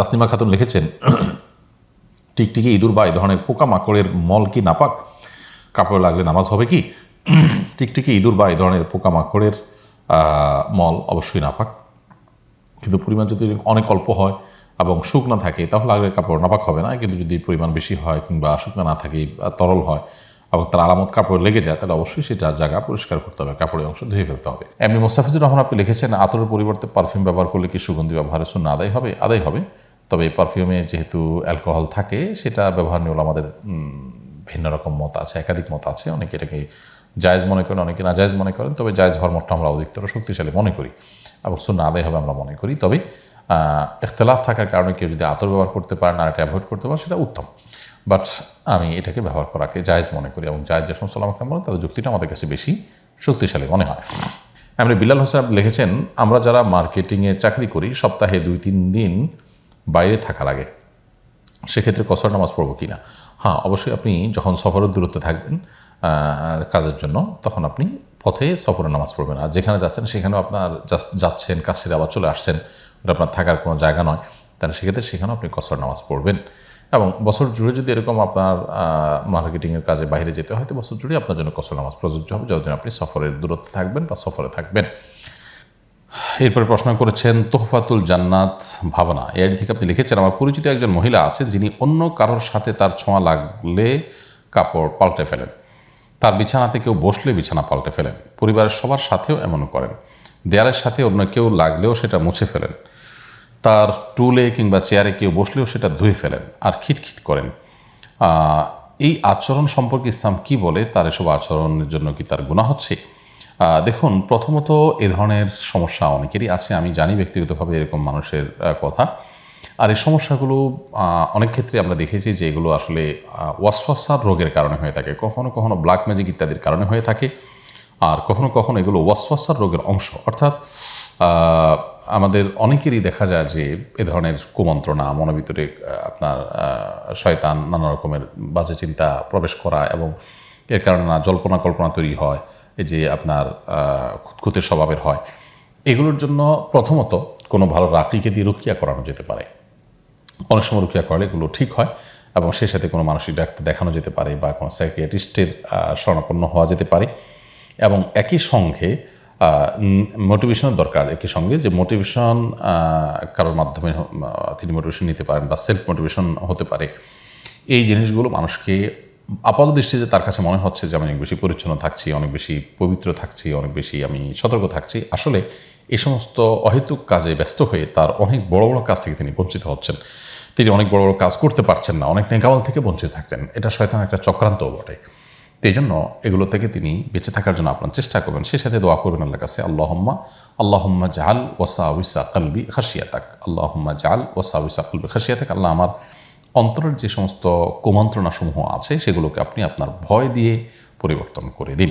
তাসনিমা খাতুন লিখেছেন, টিকটিকি ইঁদুর বা এই ধরনের পোকামাকড়ের মল কি নাপাক? কাপড়ে লাগলে নামাজ হবে কি? টিকটিকি ইঁদুর বা এই ধরনের পোকামাকড়ের মল অবশ্যই নাপাক। কিন্তু পরিমাণ যদি অনেক অল্প হয় এবং শুকনো থাকে, তাহলে আগের কাপড় নাপাক হবে না। কিন্তু যদি পরিমাণ বেশি হয় কিংবা শুকনো না থাকে তরল হয় এবং তার আলামত কাপড় লেগে যায়, তাহলে অবশ্যই সেটা জায়গা পরিষ্কার করতে হবে, কাপড়ের অংশ ধুয়ে ফেলতে হবে। এমনি মোস্তাফিজুর রহমান আপনি লিখেছেন আতরের পরিবর্তে পারফিউম ব্যবহার করলে কি সুগন্ধি ব্যবহারের শূন্য আদায় হবে? আদায় হবে। তবে পারফিউমে যেহেতু অ্যালকোহল থাকে, সেটা ব্যবহার নিয়ে আমাদের ভিন্ন রকম মত আছে, একাধিক মত আছে। অনেকে এটাকে জায়েজ মনে করেন, অনেকে না জায়েজ মনে করেন, তবে জায়েজ হওয়ার মতটা আমরা অধিকতর শক্তিশালী মনে করি এবং শূন্য আদায় হবে আমরা মনে করি। তবে ইখতলাফ থাকার কারণে কেউ যদি আতর ব্যবহার করতে পারেন আর এটা অ্যাভয়েড করতে পারে, সেটা উত্তম। বাট আমি এটাকে ব্যবহার করাকে জায়েজ মনে করি এবং জায়েজ যে সমস্ত আমাকে বলেন, তাদের যুক্তিটা আমাদের কাছে বেশি শক্তিশালী মনে হয়। আমরা বিলাল হোসেন লিখেছেন, আমরা যারা মার্কেটিংয়ে চাকরি করি, সপ্তাহে দুই, তিন দিন বাইরে থাকা লাগে সেক্ষেত্রে কসর নামাজ পড়ব কি না হ্যাঁ অবশ্যই আপনি যখন সফরের দূরত্বে থাকবেন কাজের জন্য, তখন আপনি পথে সফরের নামাজ পড়বেন। আর যেখানে যাচ্ছেন, সেখানেও আপনার যাচ্ছেন কাজ সেরে আবার চলে আসছেন, ওটা আপনার থাকার কোনো জায়গা নয়। তাহলে সেক্ষেত্রে সেখানেও আপনি কসর নামাজ পড়বেন। এবং বছর জুড়ে যদি এরকম আপনার মার্কেটিংয়ের কাজে বাইরে যেতে হয়, তো বছর জুড়ে আপনার জন্য কসর নামাজ প্রযোজ্য হবে। যতদিন আপনি সফরের দূরত্বে থাকবেন বা সফরে থাকবেন। এরপরে প্রশ্ন করেছেন, তোহফাতুল জান্নাত ভাবনা। আইডি থেকে আপনি লিখেছেন, আমার পরিচিত একজন মহিলা আছেন যিনি অন্য কারোর সাথে তার ছোঁয়া লাগলে কাপড় পাল্টে ফেলেন। তার বিছানাতে কেউ বসলে বিছানা পাল্টে ফেলেন। পরিবারের সবার সাথেও এমন করেন। দেয়ালের সাথে অন্য কেউ লাগলেও সেটা মুছে ফেলেন। তার টুলে কিংবা চেয়ারে কেউ বসলেও সেটা ধুয়ে ফেলেন আর খিটখিট করেন। এই আচরণ সম্পর্কে ইসলাম কি বলে? তার এসব আচরণের জন্য কি তার গুণা হচ্ছে? দেখুন, প্রথমত এ ধরনের সমস্যা অনেকেরই আছে। আমি জানি ব্যক্তিগতভাবে এরকম মানুষের কথা। আর এই সমস্যাগুলো অনেক ক্ষেত্রে আমরা দেখেছি যে এগুলো আসলে ওয়াসওয়াসার রোগের কারণে হয়ে থাকে। কখনো কখনো ব্ল্যাক ম্যাজিক ইত্যাদির কারণে হয়ে থাকে। আর কখনো কখনো এগুলো ওয়াসওয়াসার রোগের অংশ। অর্থাৎ আমাদের অনেকেরই দেখা যায় যে এ ধরনের কুমন্ত্রণা মনের ভিতরে আপনার শয়তান নানা রকমের বাজে চিন্তা প্রবেশ করা এবং এর কারণে না জল্পনা কল্পনা তৈরি হয়। যে আপনার খুঁতখুঁতের স্বভাবের হয়। এগুলোর জন্য প্রথমত কোনো ভালো রাকিকে দিয়ে রুকিয়া করানো যেতে পারে। অনেক সময় রুকিয়া করলে এগুলো ঠিক হয় এবং সেই সাথে কোনো মানসিক ডাক্তার দেখানো যেতে পারে বা কোনো সাইকিয়াট্রিস্টের শরণাপন্ন হওয়া যেতে পারে। এবং একই সঙ্গে মোটিভেশনের দরকার। একই সঙ্গে যে মোটিভেশন কারোর মাধ্যমে তিনি মোটিভেশন নিতে পারেন বা সেলফ মোটিভেশন হতে পারে। এই জিনিসগুলো মানুষকে আপাত দৃষ্টিতে তার কাছে মনে হচ্ছে যে আমি অনেক বেশি পরিচ্ছন্ন থাকছি, অনেক বেশি পবিত্র থাকছি, অনেক বেশি আমি সতর্ক থাকছি। আসলে এই সমস্ত অহেতুক কাজে ব্যস্ত হয়ে তার অনেক বড় বড় কাজ থেকে তিনি বঞ্চিত হচ্ছেন। তিনি অনেক বড় বড় কাজ করতে পারছেন না, অনেক নেকাওয়াল থেকে বঞ্চিত থাকছেন। এটা শয়তান একটা চক্রান্তও বটে। এই জন্য এগুলো থেকে তিনি বেঁচে থাকার জন্য আপনার চেষ্টা করবেন। সেই সাথে দোয়া করবেন আল্লাহ কাছে, আল্লাহম্মা আল্লাহম্মা জাল ওসা উইসা কলবি খাসিয়াতাক আল্লাহম্মা জাল ওসা উইসা কলবি খাসিয়াতাক আল্লাহ আমার অন্তরের যে সমস্ত কুমন্ত্রণাসমূহ আছে সেগুলোকে আপনি আপনার ভয় দিয়ে পরিবর্তন করে দিন।